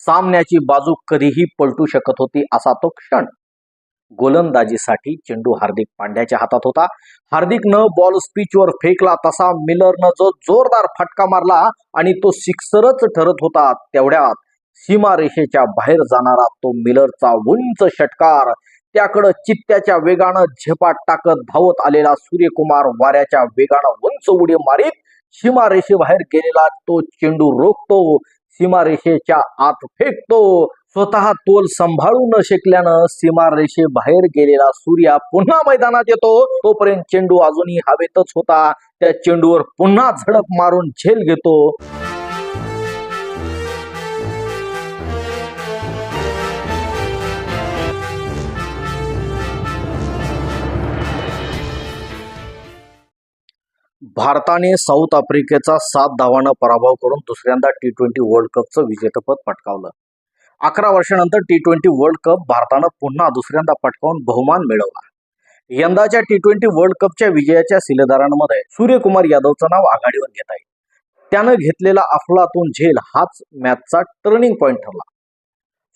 सामन्याची बाजू कधीही पलटू शकत होती असा तो क्षण. गोलंदाजीसाठी चेंडू हार्दिक पांड्याच्या हातात होता. हार्दिकनं बॉल स्पीचवर फेकला तसा मिलरनं जो जोरदार फटका मारला आणि तो सिक्सरच ठरत होता तेवढ्यात. सीमारेषेच्या बाहेर जाणारा तो मिलरचा उंच षटकार त्याकडं चित्त्याच्या वेगानं झेपाट टाकत धावत आलेला सूर्यकुमार वाऱ्याच्या वेगानं उंच उडी मारीत सीमारेषेबाहेर गेलेला तो चेंडू रोखतो. सीमारेषेच्या आत फेकतो. स्वतः तोल सांभाळू न शकल्यानं सीमारेषेबाहेर गेलेला सूर्या पुन्हा मैदानात येतो. तोपर्यंत चेंडू अजूनही हवेतच होता. त्या चेंडूवर पुन्हा झडप मारून झेल घेतो. भारताने साऊथ आफ्रिकेचा सात धावानं पराभव करून दुसऱ्यांदा टी ट्वेंटी वर्ल्ड कपचं विजेतेपद पटकावलं. अकरा वर्षानंतर टी ट्वेंटी वर्ल्ड कप भारतानं पुन्हा दुसऱ्यांदा पटकावून बहुमान मिळवला. यंदाच्या टी ट्वेंटी वर्ल्ड कपच्या विजयाच्या शिलेदारांमध्ये सूर्यकुमार यादवचं नाव आघाडीवर घेत आहे त्यानं घेतलेला अफलातून झेल हाच मॅचचा टर्निंग पॉईंट ठरला.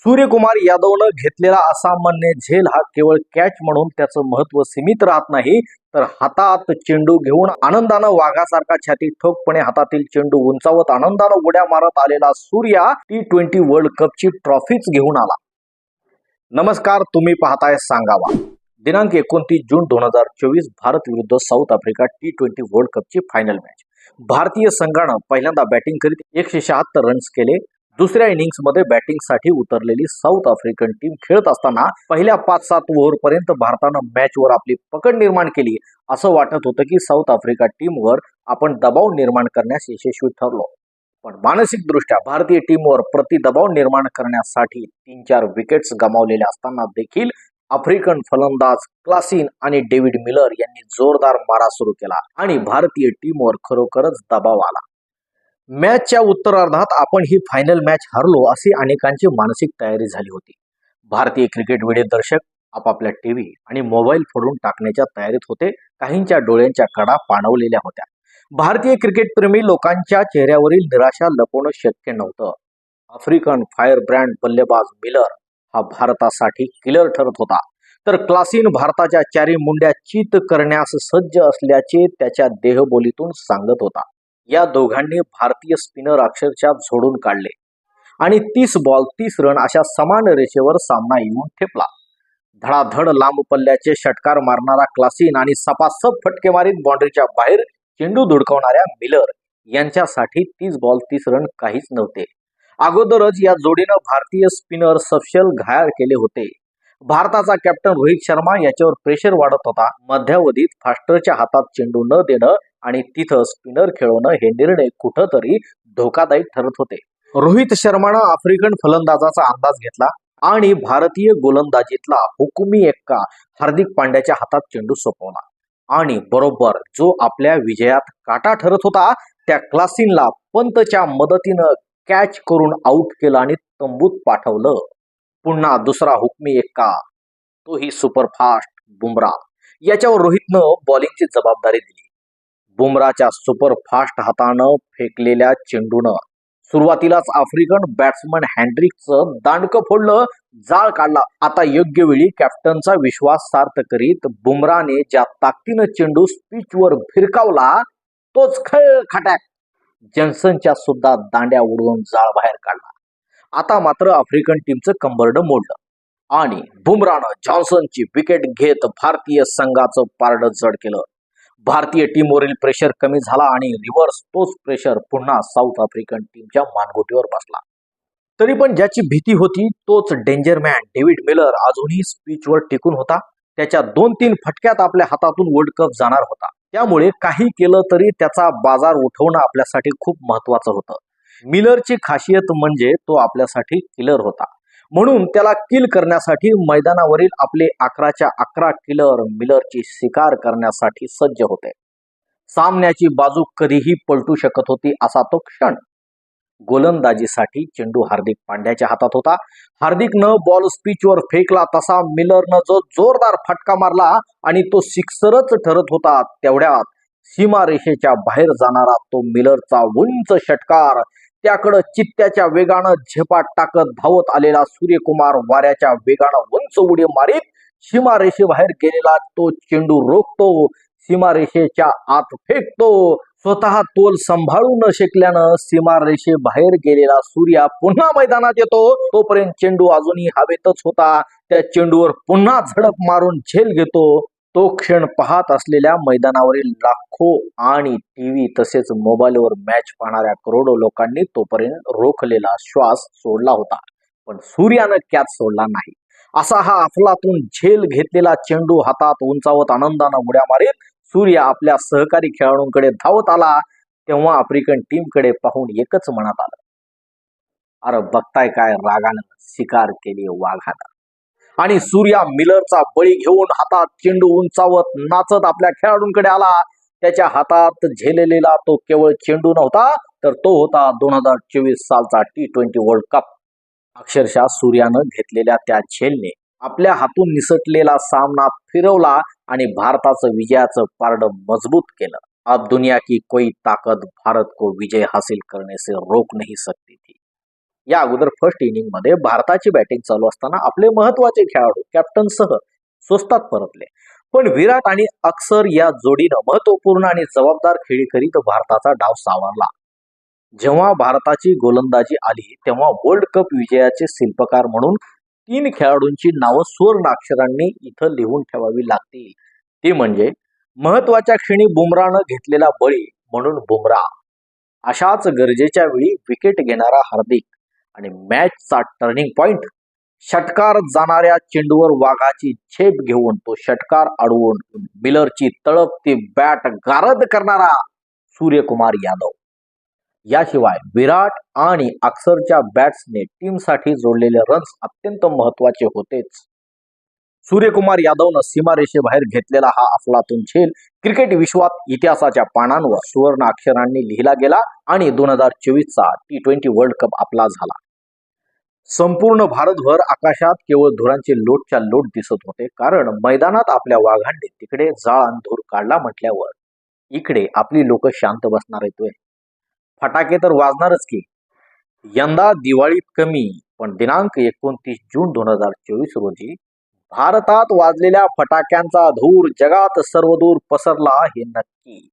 सूर्यकुमार यादवनं घेतलेला असामान्य झेल हा केवळ कॅच म्हणून त्याचं महत्त्व सीमित राहत नाही तर हातात चेंडू घेऊन आनंदानं वाघासारखा छाती ठोकपणे हातातील चेंडू उंचावत आनंदानं उड्या मारत आलेला सूर्या टी ट्वेंटी वर्ल्ड कपची ट्रॉफीच घेऊन आला. नमस्कार तुम्ही पाहताय सांगावा. दिनांक एकोणतीस जून दोन हजार चोवीस भारत विरुद्ध South Africa T twenty world कपची final match भारतीय संघानं पहिल्यांदा बॅटिंग करीत एकशे शहात्तर रन्स केले. दुसऱ्या इनिंग्समध्ये बॅटिंगसाठी उतरलेली साऊथ आफ्रिकन टीम खेळत असताना पहिल्या पाच सात ओव्हरपर्यंत भारतानं मॅचवर आपली पकड निर्माण केली. असं वाटत होतं की साऊथ आफ्रिका टीमवर आपण दबाव निर्माण करण्यास यशस्वी ठरलो. पण मानसिकदृष्ट्या भारतीय टीमवर प्रतिदबाव निर्माण करण्यासाठी तीन चार विकेट्स गमावलेल्या असताना देखील आफ्रिकन फलंदाज क्लासिन आणि डेव्हिड मिलर यांनी जोरदार मारा सुरू केला आणि भारतीय टीमवर खरोखरच दबाव आला. मॅचच्या उत्तरार्धात आपण ही फायनल मॅच हरलो अशी अनेकांची मानसिक तयारी झाली होती. भारतीय क्रिकेट वेळे दर्शक आपापल्या टीव्ही आणि मोबाईल फोडून टाकण्याच्या तयारीत होते. काहींच्या डोळ्यांच्या कडा पाणवलेल्या होत्या. भारतीय क्रिकेटप्रेमी लोकांच्या चेहऱ्यावरील निराशा लपवणं शक्य नव्हतं. आफ्रिकन फायर ब्रँड बल्लेबाज मिलर हा भारतासाठी किलर ठरत होता. तर क्लासिन भारताच्या चारी मुंड्या चित करण्यास सज्ज असल्याचे त्याच्या देहबोलीतून सांगत होता. या दोघांनी भारतीय स्पिनर अक्षरशः झोडून काढले. आणि तीस बॉल तीस रन अशा समान रेषेवर सामना येऊन ठेपला. धडाधड लांब पल्ल्याचे षटकार मारणारा क्लासिन आणि सपासप फटके मारीत बाउंड्रीच्या बाहेर चेंडू धुडकावणाऱ्या मिलर यांच्यासाठी तीस बॉल तीस रन काहीच नव्हते. अगोदरच या जोडीनं भारतीय स्पिनर सफशल घायाळ केले होते. भारताचा कॅप्टन रोहित शर्मा याच्यावर प्रेशर वाढत होता. मध्यावधीत फास्टरच्या हातात चेंडू न देणं आणि तिथं स्पिनर खेळवणं हे निर्णय कुठंतरी धोकादायक ठरत होते. रोहित शर्मानं आफ्रिकन फलंदाजाचा अंदाज घेतला आणि भारतीय गोलंदाजीतला हुकुमी एक्का हार्दिक पांड्याच्या हातात चेंडू सोपवला. आणि बरोबर जो आपल्या विजयात काटा ठरत होता त्या क्लासिनला पंतच्या मदतीनं कॅच करून आऊट केलं आणि तंबूत पाठवलं. पुन्हा दुसरा हुकमी एक्का तोही सुपरफास्ट बुमरा याच्यावर रोहितनं बॉलिंगची जबाबदारी दिली. बुमराच्या सुपरफास्ट हातानं फेकलेल्या चेंडूनं. सुरुवातीलाच आफ्रिकन बॅट्समन हँड्रिकचं दांडकं फोडलं जाळ काढला. आता योग्य वेळी कॅप्टनचा विश्वास सार्थ करीत बुमराने ज्या ताकदीनं चेंडू स्पीचवर फिरकावला तोच खळ खटॅक जन्सनच्या सुद्धा दांड्या उडवून जाळ बाहेर काढला. आता मात्र आफ्रिकन टीमचं कंबरडं मोडलं. आणि बुमरानं जॉन्सनची विकेट घेत भारतीय संघाचं पारडं जड केलं. भारतीय टीमवरील प्रेशर कमी झाला आणि रिव्हर्स तोच प्रेशर पुन्हा साऊथ आफ्रिकन टीमच्या मानगुटीवर बसला. तरी पण ज्याची भीती होती तोच डेंजरमॅन डेव्हिड मिलर अजूनही स्पीचवर टिकून होता. त्याच्या दोन तीन फटक्यात आपल्या हातातून वर्ल्ड कप जाणार होता. त्यामुळे काही केलं तरी त्याचा बाजार उठवणं आपल्यासाठी खूप महत्वाचं होतं. मिलरची खासियत म्हणजे तो आपल्यासाठी किलर होता. म्हणून त्याला किल करण्यासाठी मैदानावरील आपले अकराच्या अकरा किलर मिलरची शिकार करण्यासाठी सज्ज होते. सामन्याची बाजू कधीही पलटू शकत होती असा तो क्षण. गोलंदाजीसाठी चेंडू हार्दिक पांड्याच्या हातात होता. हार्दिकनं बॉल स्पीचवर फेकला तसा मिलरनं जो जोरदार फटका मारला आणि तो सिक्सरच ठरत होता तेवढ्यात सीमारेषेच्या बाहेर जाणारा तो मिलरचा उंच षटकार त्याकडं चित्त्याच्या वेगानं झेपाट टाकत धावत आलेला सूर्यकुमार वाऱ्याच्या वेगानं उंच उडी मारीत सीमारेषेबाहेर गेलेला तो चेंडू रोखतो. सीमारेषेच्या आत फेकतो. स्वतः तोल सांभाळू न शकल्यानं सीमारेषेबाहेर गेलेला सूर्या पुन्हा मैदानात येतो. तोपर्यंत चेंडू अजूनही हवेतच होता. त्या चेंडूवर पुन्हा झडप मारून झेल घेतो. तो क्षण पाहत असलेल्या मैदानावरील लाखो आणि टीव्ही तसेच मोबाईलवर मॅच पाहणाऱ्या करोडो लोकांनी तोपर्यंत रोखलेला श्वास सोडला होता. पण सूर्यानं कॅच सोडला नाही. असा हा अफलातून झेल घेतलेला चेंडू हातात उंचावत आनंदानं उड्या मारीत सूर्य आपल्या सहकारी खेळाडूंकडे धावत आला तेव्हा आफ्रिकन टीमकडे पाहून एकच मनात आलं. अरे बघताय काय रागानं शिकार केली वाघानं. आणि सूर्या मिलरचा बळी घेऊन हातात चेंडू उंचावत नाचत आपल्या खेळाडूंकडे आला. त्याच्या हातात झेललेला तो केवळ चेंडू नव्हता तर तो होता दोन हजार चोवीस सालचा टी ट्वेंटी वर्ल्ड कप अक्षरशः सूर्यानं घेतलेल्या त्या झेलने आपल्या हातून निसटलेला सामना फिरवला आणि भारताचं विजयाचं पारड मजबूत केलं. अब दुनिया की कोई ताकद भारत को विजय हासिल करने से रोक नहीं सकती थी. या अगोदर फर्स्ट इनिंगमध्ये भारताची बॅटिंग चालू असताना आपले महत्त्वाचे खेळाडू कॅप्टन सह स्वस्तात परतले. पण विराट आणि अक्षर या जोडीनं महत्त्वपूर्ण आणि जबाबदार खेळी करीत भारताचा डाव सावरला. जेव्हा भारताची गोलंदाजी आली तेव्हा वर्ल्ड कप विजयाचे शिल्पकार म्हणून तीन खेळाडूंची नावं सुवर्ण अक्षरांनी इथं लिहून ठेवावी लागतील. ती म्हणजे महत्त्वाच्या क्षणी बुमरानं घेतलेला बळी म्हणून बुमरा अशाच गरजेच्या वेळी विकेट घेणारा हार्दिक. आणि मॅचचा टर्निंग पॉइंट षटकार जाणाऱ्या चेंडूवर वाघाची झेप घेऊन तो षटकार अडवून बिलरची तळपती बॅट गारद करणारा सूर्यकुमार यादव. याशिवाय विराट आणि अक्षरच्या बॅट्सने टीमसाठी जोडलेले रन्स अत्यंत महत्त्वाचे होतेच. सूर्यकुमार यादवनं सीमारेषेबाहेर घेतलेला हा अफलातून झेल क्रिकेट विश्वात इतिहासाच्या पानांवर सुवर्ण अक्षरांनी लिहिला गेला आणि दोन हजार चोवीसचा टी ट्वेंटी वर्ल्ड कप आपला झाला. संपूर्ण भारतभर आकाशात केवळ धुरांचे लोटच्या लोट दिसत होते कारण मैदानात आपल्या वाघांनी तिकडे जाळ आणि धूर काढला म्हटल्यावर इकडे आपली लोक शांत बसणार येतोय फटाके तर वाजणारच की. यंदा दिवाळीत कमी पण दिनांक एकोणतीस जून दोन हजार चोवीस रोजी भारतात वाजलेल्या फटाक्यांचा धूर जगात सर्वदूर पसरला हे नक्की.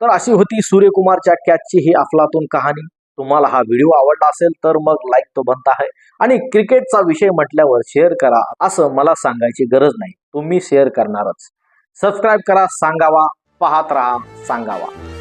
तर अशी होती सूर्यकुमारच्या कॅचची ही अफलातून कहाणी. तुम्हाला हा व्हिडिओ आवडला असेल तर मग लाईक तो बनता आहे आणि क्रिकेटचा विषय म्हटल्यावर शेअर करा असं मला सांगायची गरज नाही. तुम्ही शेअर करणारच. सबस्क्राईब करा सांगावा पाहत राहा सांगावा.